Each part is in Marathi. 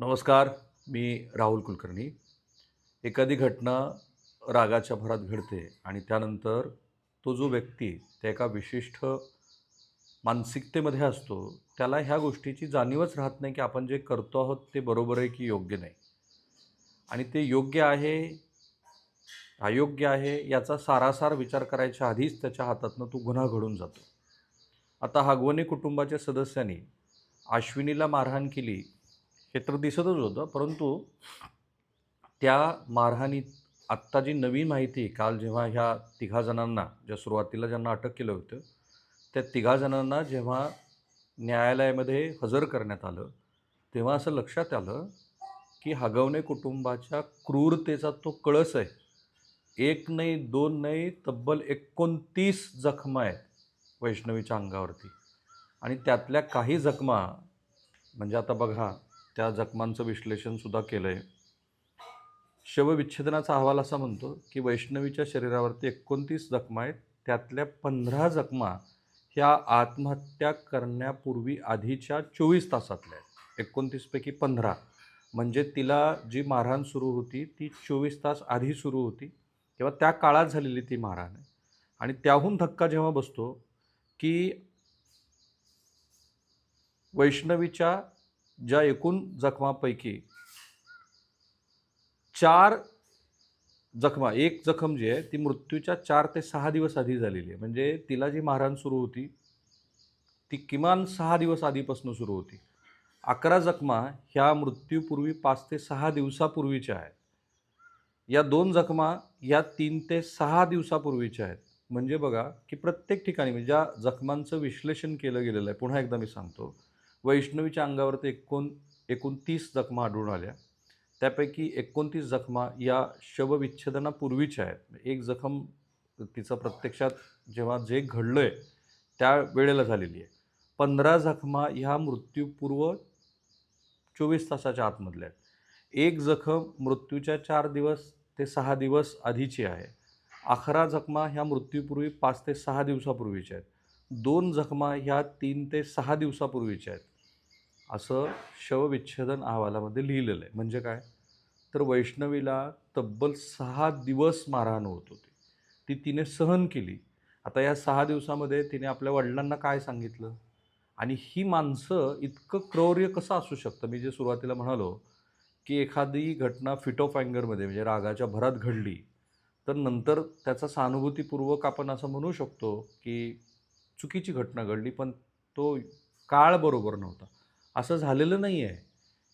नमस्कार मी राहुल कुलकर्णी. एखादी घटना रागाच्या भरात घडते आणि त्यानंतर तो जो व्यक्ती त्या एका विशिष्ट मानसिकतेमध्ये असतो त्याला ह्या गोष्टीची जाणीवच राहत नाही की आपण जे करतो आहोत ते बरोबर आहे की योग्य नाही. आणि ते योग्य आहे अयोग्य आहे याचा सारासार विचार करायच्या आधीच त्याच्या हातातनं तो गुन्हा घडून जातो. आता हागवणे कुटुंबाच्या सदस्यांनी अश्विनीला मारहाण केली हे तर दिसतच होतं परंतु त्या मारहाणीत आत्ता जी नवीन माहिती काल जेव्हा ह्या तिघा जणांना ज्या सुरुवातीला ज्यांना अटक केलं होतं त्या तिघा जणांना जेव्हा न्यायालयामध्ये हजर करण्यात आलं तेव्हा असं लक्षात आलं की हगवणे कुटुंबाच्या क्रूरतेचा तो कळस आहे. एक नाही दोन नाही तब्बल एकोणतीस जखमा आहेत वैष्णवीच्या अंगावरती. आणि त्यातल्या काही जखमा म्हणजे आता बघा त्या जखमांचं विश्लेषणसुद्धा केलं आहे शवविच्छेदनाचा अहवाल असा म्हणतो की वैष्णवीच्या शरीरावरती एकोणतीस जखमा आहेत. त्यातल्या पंधरा जखमा ह्या आत्महत्या करण्यापूर्वी आधीच्या चोवीस तासातल्या आहेत. एकोणतीसपैकी पंधरा. म्हणजे तिला जी मारहाण सुरू होती ती चोवीस तास आधी सुरू होती किंवा त्या काळात झालेली ती मारहाण आहे. आणि त्याहून धक्का जेव्हा बसतो की वैष्णवीच्या ज्या एकूण जखमापैकी चार जखमा एक जखम जी आहे ती मृत्यूच्या चार ते सहा दिवस आधी झालेली आहे. म्हणजे तिला जी मारहाण सुरू होती ती किमान सहा दिवस आधीपासून सुरू होती. अकरा जखमा ह्या मृत्यूपूर्वी पाच ते सहा दिवसापूर्वीच्या आहेत. या दोन जखमा या तीन ते सहा दिवसापूर्वीच्या आहेत. म्हणजे बघा की प्रत्येक ठिकाणी म्हणजे ज्या जखमांचं विश्लेषण केलं गेलेलं आहे पुन्हा एकदा मी सांगतो वैष्णवीच्या अंगावरती एकोण एकोणतीस जखमा आढळून आल्या. त्यापैकी एकोणतीस जखमा या शवविच्छेदनापूर्वीच्या आहेत. एक जखम तिचं प्रत्यक्षात जेव्हा जे घडलं आहे त्या वेळेला झालेली आहे. पंधरा जखमा ह्या मृत्यूपूर्व चोवीस तासाच्या आतमधल्या आहेत. एक जखम मृत्यूच्या चार दिवस ते सहा दिवस आधीची आहे. अकरा जखमा ह्या मृत्यूपूर्वी पाच ते सहा दिवसापूर्वीच्या आहेत. दोन जखमा ह्या तीन ते सहा दिवसापूर्वीच्या आहेत. असं शवविच्छेदन अहवालामध्ये लिहिलेलं आहे. म्हणजे काय? तर वैष्णवीला तब्बल सहा दिवस मारहाण होत होती. ती तिने सहन केली. आता या सहा दिवसामध्ये तिने आपल्या वडिलांना काय सांगितलं? आणि ही माणसं इतकं क्रौर्य कसं असू शकतं? मी जे सुरुवातीला म्हणालो की एखादी घटना फिट ऑफ अँगरमध्ये म्हणजे रागाच्या भरात घडली तर नंतर त्याचा सहानुभूतीपूर्वक आपण असं म्हणू शकतो की चुकीची घटना घडली पण तो काळ बरोबर नव्हता. असं झालेलं नाही आहे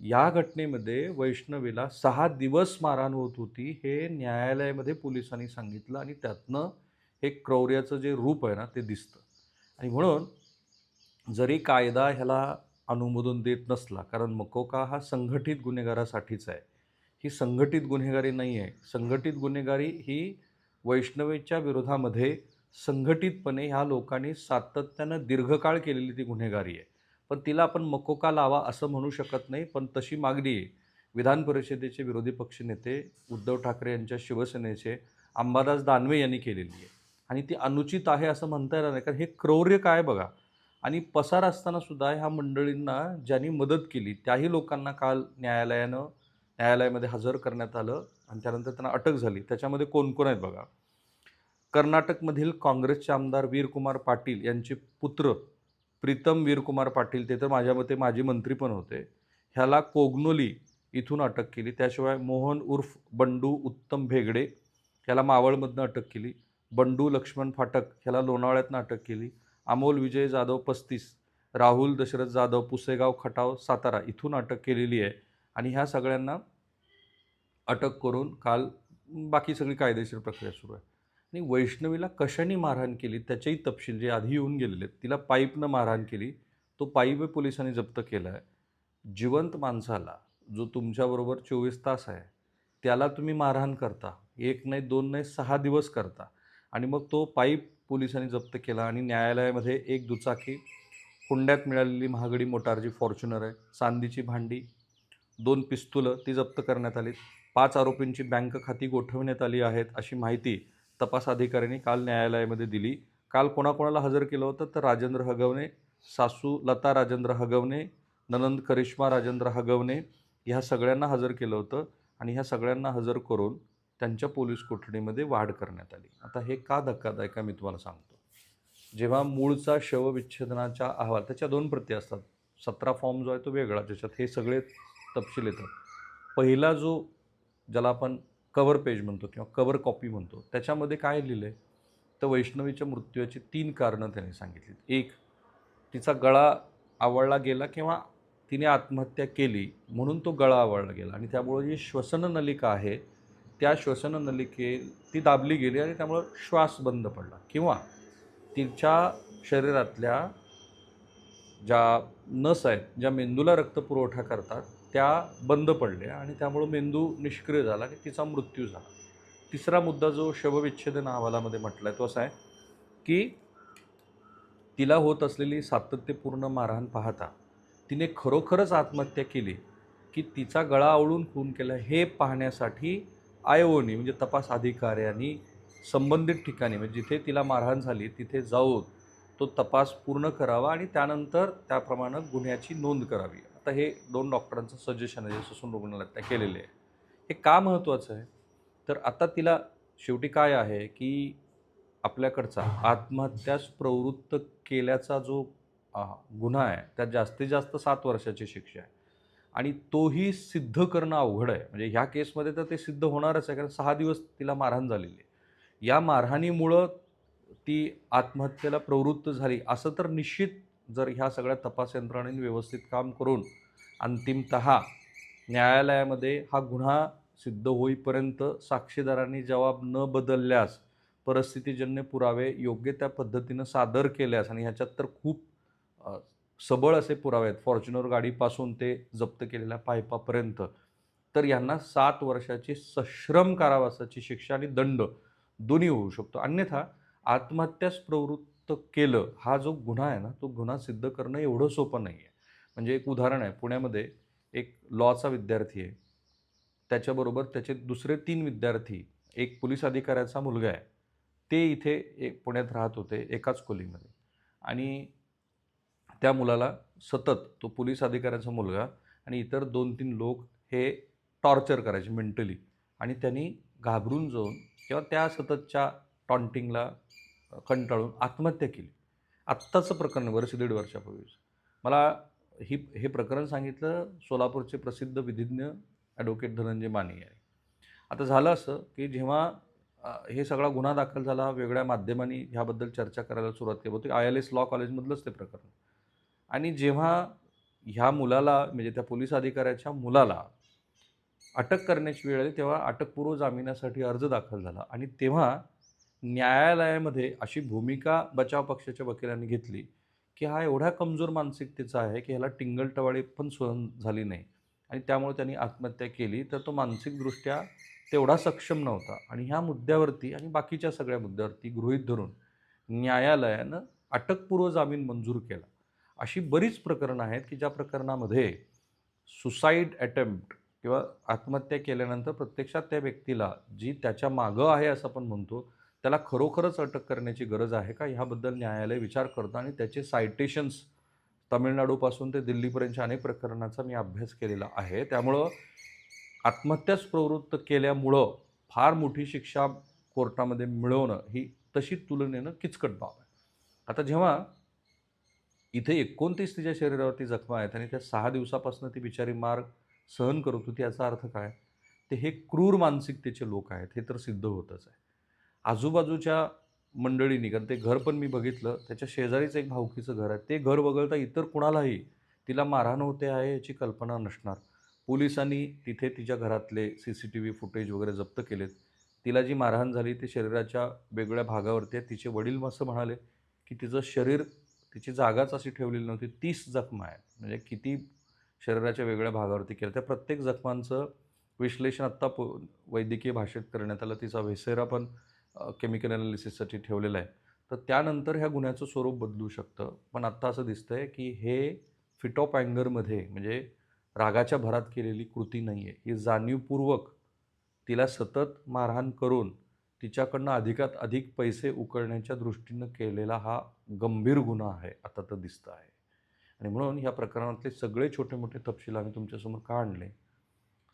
या घटनेमध्ये वैष्णवीला सहा दिवस मारहाण होत होती हे न्यायालयामध्ये पोलिसांनी सांगितलं आणि त्यातनं हे क्रौर्याचं जे रूप आहे ना ते दिसतं. आणि म्हणून जरी कायदा ह्याला अनुमोदन देत नसला कारण मकोका हा संघटित गुन्हेगारासाठीच आहे. ही संघटित गुन्हेगारी नाही आहे संघटित गुन्हेगारी ही वैष्णवीच्या विरोधामध्ये संघटितपणे ह्या लोकांनी सातत्यानं दीर्घकाळ केलेली ती गुन्हेगारी आहे. पण तिला आपण मकोका लावा असं म्हणू शकत नाही पण तशी मागणी विधान परिषदेचे विरोधी पक्षनेते उद्धव ठाकरे यांच्या शिवसेनेचे अंबादास दानवे यांनी केलेली आहे. आणि ती अनुचित आहे असं म्हणता येणार नाही कारण हे क्रौर्य काय बघा? आणि पसार असताना सुद्धा ह्या मंडळींना ज्यांनी मदत केली त्याही लोकांना काल न्यायालयानं न्यायालयामध्ये हजर करण्यात आलं आणि त्यानंतर त्यांना अटक झाली. त्याच्यामध्ये कोण कोण आहेत बघा? कर्नाटकमधील काँग्रेसचे आमदार वीरकुमार पाटील यांचे पुत्र प्रीतम वीरकुमार पाटील ते तर माझ्या मते माजी मंत्री पण होते. ह्याला कोगनोली इथून अटक केली. त्याशिवाय मोहन उर्फ बंडू उत्तम भेगडे ह्याला मावळमधनं अटक केली. बंडू लक्ष्मण फाटक ह्याला लोणावळ्यातनं अटक केली. अमोल विजय जाधव पस्तीस राहुल दशरथ जाधव पुसेगाव खटाव सातारा इथून अटक केलेली आहे. आणि ह्या सगळ्यांना अटक करून काल बाकी सगळी कायदेशीर प्रक्रिया सुरू आहे. आणि वैष्णवीला कशाने मारहाण केली? त्याचेही तपशील जे आधी येऊन गेलेले आहेत तिला पाईपनं मारहाण केली. तो पाईप पोलिसांनी जप्त केला आहे. जिवंत माणसाला जो तुमच्याबरोबर चोवीस तास आहे त्याला तुम्ही मारहाण करता. एक नाही दोन नाही सहा दिवस करता. आणि मग तो पाईप पोलिसांनी जप्त केला आणि न्यायालयामध्ये एक दुचाकी हुंड्यात मिळालेली महागडी मोटारची फॉर्च्युनर आहे चांदीची भांडी दोन पिस्तुलं ती जप्त करण्यात आली पाच आरोपींची बँक खाती गोठवण्यात आली आहेत अशी माहिती तपास अधिकाऱ्यांनी काल न्यायालयामध्ये दिली. काल कोणाकोणाला हजर केलं होतं? तर राजेंद्र हगवणे सासू लता राजेंद्र हगवणे ननंद करिश्मा राजेंद्र हगवणे ह्या सगळ्यांना हजर केलं होतं आणि ह्या सगळ्यांना हजर करून त्यांच्या पोलीस कोठडीमध्ये वाढ करण्यात आली. आता हे का धक्कादायक आहे मी तुम्हाला सांगतो. जेव्हा मूळचा शवविच्छेदनाचा अहवाल त्याच्या दोन प्रती असतात. सतरा फॉर्म जो आहे तो वेगळा ज्याच्यात हे सगळे तपशील येतात. पहिला जो ज्याला आपण कवर पेज म्हणतो किंवा कवर कॉपी म्हणतो. त्याच्यामध्ये काय लिहिलं आहे तर वैष्णवीच्या मृत्यूची तीन कारणं त्यांनी सांगितली एक तिचा गळा आवळला गेला किंवा तिने आत्महत्या केली म्हणून तो गळा आवळला गेला आणि त्यामुळे जी श्वसन नलिका आहे त्या श्वसन नलिके ती दाबली गेली आणि त्यामुळं श्वास बंद पडला किंवा तिच्या शरीरातल्या ज्या नस आहेत ज्या मेंदूला रक्तपुरवठा करतात त्या बंद पडल्या आणि त्यामुळं मेंदू निष्क्रिय झाला की तिचा मृत्यू झाला. तिसरा मुद्दा जो शवविच्छेदन अहवालामध्ये म्हटला आहे तो असा आहे की तिला होत असलेली सातत्यपूर्ण मारहाण पाहता तिने खरोखरच आत्महत्या केली की तिचा गळा आवळून खून केला हे पाहण्यासाठी आयओनी म्हणजे तपास अधिकाऱ्यांनी संबंधित ठिकाणी म्हणजे जिथे तिला मारहाण झाली तिथे जाऊन तो तपास पूर्ण करावा आणि त्यानंतर त्याप्रमाणे गुन्ह्याची नोंद करावी. आता हे दोन डॉक्टरांचं सजेशन आहे जे ससून रुग्णालयात त्या केलेले आहे. हे का महत्त्वाचं आहे? तर आता तिला शेवटी काय आहे की आपल्याकडचा आत्महत्यास प्रवृत्त केल्याचा जो गुन्हा आहे त्यात जास्तीत जास्त सात वर्षाची शिक्षा आहे. आणि तोही सिद्ध करणं अवघड आहे. म्हणजे ह्या केसमध्ये तर ते सिद्ध होणारच आहे कारण सहा दिवस तिला मारहाण झालेली आहे. या मारहाणीमुळं ती आत्महत्येला प्रवृत्त झाली. असं तर निश्चित जर ह्या सगळ्या तपास यंत्रणेने व्यवस्थित काम करून अंतिमत न्यायालयामध्ये हा गुन्हा सिद्ध होईपर्यंत साक्षीदारांनी जबाब न बदलल्यास परिस्थितीजन्य पुरावे योग्य त्या पद्धतीनं सादर केल्यास आणि ह्याच्यात तर खूप सबळ असे पुरावे आहेत. फॉर्च्युनर गाडीपासून ते जप्त केलेल्या पायपापर्यंत. तर यांना सात वर्षाची सश्रम कारावासाची शिक्षा आणि दंड दोन्ही होऊ शकतो. अन्यथा आत्महत्यास प्रवृत्त केलं हा जो गुन्हा आहे ना तो गुन्हा सिद्ध करणं एवढं सोपं नाही आहे म्हणजे एक उदाहरण आहे पुण्यामध्ये एक लॉचा विद्यार्थी आहे. त्याच्याबरोबर त्याचे दुसरे तीन विद्यार्थी एक पोलीस अधिकाऱ्याचा मुलगा आहे. ते इथे एक पुण्यात राहत होते एकाच खोलीमध्ये. आणि त्या मुलाला सतत तो पोलीस अधिकाऱ्याचा मुलगा आणि इतर दोन तीन लोक हे टॉर्चर करायचे मेंटली. आणि त्यांनी घाबरून जाऊन किंवा त्या सततच्या टॉन्टिंगला कंटाळून आत्महत्या केली. आत्ताचं प्रकरण वर्ष दीड वर्षापूर्वीच. मला ही हे प्रकरण सांगितलं सोलापूरचे प्रसिद्ध विधिज्ञ ॲडव्होकेट धनंजय माने आहे आता झालं असं की जेव्हा हे सगळा गुन्हा दाखल झाला वेगळ्या माध्यमांनी ह्याबद्दल चर्चा करायला सुरुवात केली होती. आय एल एस लॉ कॉलेजमधलंच ते प्रकरण. आणि जेव्हा ह्या मुलाला म्हणजे त्या पोलीस अधिकाऱ्याच्या मुलाला अटक करण्याची वेळ आली तेव्हा अटकपूर्व जामिनासाठी अर्ज दाखल झाला. आणि तेव्हा न्यायालयामध्ये अशी भूमिका बचाव पक्षाच्या वकिलांनी घेतली की हा एवढा कमजोर मानसिकतेचा आहे की ह्याला टिंगलटवाळी पण सहन झाली नाही. आणि त्यामुळे त्यांनी आत्महत्या केली. तर तो मानसिकदृष्ट्या तेवढा सक्षम नव्हता. आणि ह्या मुद्द्यावरती आणि बाकीच्या सगळ्या मुद्द्यावरती गृहीत धरून न्यायालयानं अटकपूर्व जामीन मंजूर केला. अशी बरीच प्रकरणं आहेत की ज्या प्रकरणामध्ये सुसाईड अटेम्प्ट किंवा आत्महत्या केल्यानंतर प्रत्यक्षात त्या व्यक्तीला जी त्याच्या मागं आहे असं आपण म्हणतो त्याला खरोखरच अटक करण्याची गरज आहे का? ह्याबद्दल न्यायालय विचार करतं आणि त्याचे सायटेशन्स तामिळनाडूपासून ते दिल्लीपर्यंतच्या अनेक प्रकरणाचा मी अभ्यास केलेला आहे. त्यामुळं आत्महत्याच प्रवृत्त केल्यामुळं फार मोठी शिक्षा कोर्टामध्ये मिळवणं ही तशी तुलनेनं किचकट बाब आहे. आता जेव्हा इथे एकोणतीस तिच्या शरीरावरती जखमा आहेत आणि त्या सहा दिवसापासून ती बिचारी मार्ग सहन करत होती याचा अर्थ काय? ते हे क्रूर मानसिकतेचे लोक आहेत हे तर सिद्ध होतच आहे. आजूबाजूच्या मंडळींनी कारण ते घर पण मी बघितलं. त्याच्या शेजारीच एक भावकीचं घर आहे. ते घर वगळता इतर कुणालाही तिला मारहाण होते आहे याची कल्पना नसणार. पोलिसांनी तिथे तिच्या घरातले C C T V footage वगैरे जप्त केलेत. तिला जी मारहाण झाली ती शरीराच्या वेगळ्या भागावरती आहे. तिचे वडील असं म्हणाले की तिचं शरीर तिची जागाच अशी ठेवलेली नव्हती. तीस जखमा आहेत. म्हणजे किती शरीराच्या वेगळ्या भागावरती केलं त्या प्रत्येक जखमांचं विश्लेषण आत्ता पो वैद्यकीय भाषेत करण्यात आलं. तिचा व्हेसेरा पण केमिकल ॲनालिसिससाठी ठेवलेलं आहे. तर त्यानंतर ह्या गुन्ह्याचं स्वरूप बदलू शकतं. पण आत्ता असं दिसतं आहे की हे फिट ऑफ अँगरमध्ये म्हणजे रागाच्या भरात केलेली कृती नाही आहे ही जाणीवपूर्वक तिला सतत मारहाण करून तिच्याकडनं अधिकात अधिक पैसे उकळण्याच्या दृष्टीनं केलेला हा गंभीर गुन्हा आहे आता तर दिसतं आहे आणि म्हणून ह्या प्रकरणातले सगळे छोटे मोठे तपशील आम्ही तुमच्यासमोर का आणले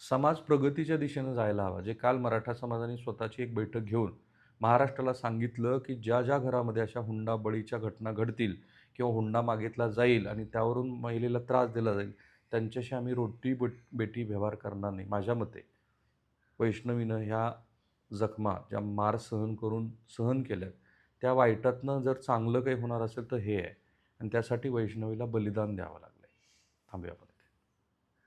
समाज प्रगतीच्या दिशेनं जायला हवा जे काल मराठा समाजाने स्वतःची एक बैठक घेऊन महाराष्ट्राला सांगितलं की ज्या ज्या घरामध्ये अशा हुंडाबळीच्या घटना घडतील किंवा हुंडा मागितला जाईल आणि त्यावरून महिलेला त्रास दिला जाईल त्यांच्याशी आम्ही रोटी बट बेटी व्यवहार करणार नाही माझ्या मते. वैष्णवीनं ह्या जखमा ज्या मार सहन करून सहन केल्यात त्या वाईटातनं जर चांगलं काही होणार असेल तर हे आहे. आणि त्यासाठी वैष्णवीला बलिदान द्यावं लागलं आहे थांबूया आपण.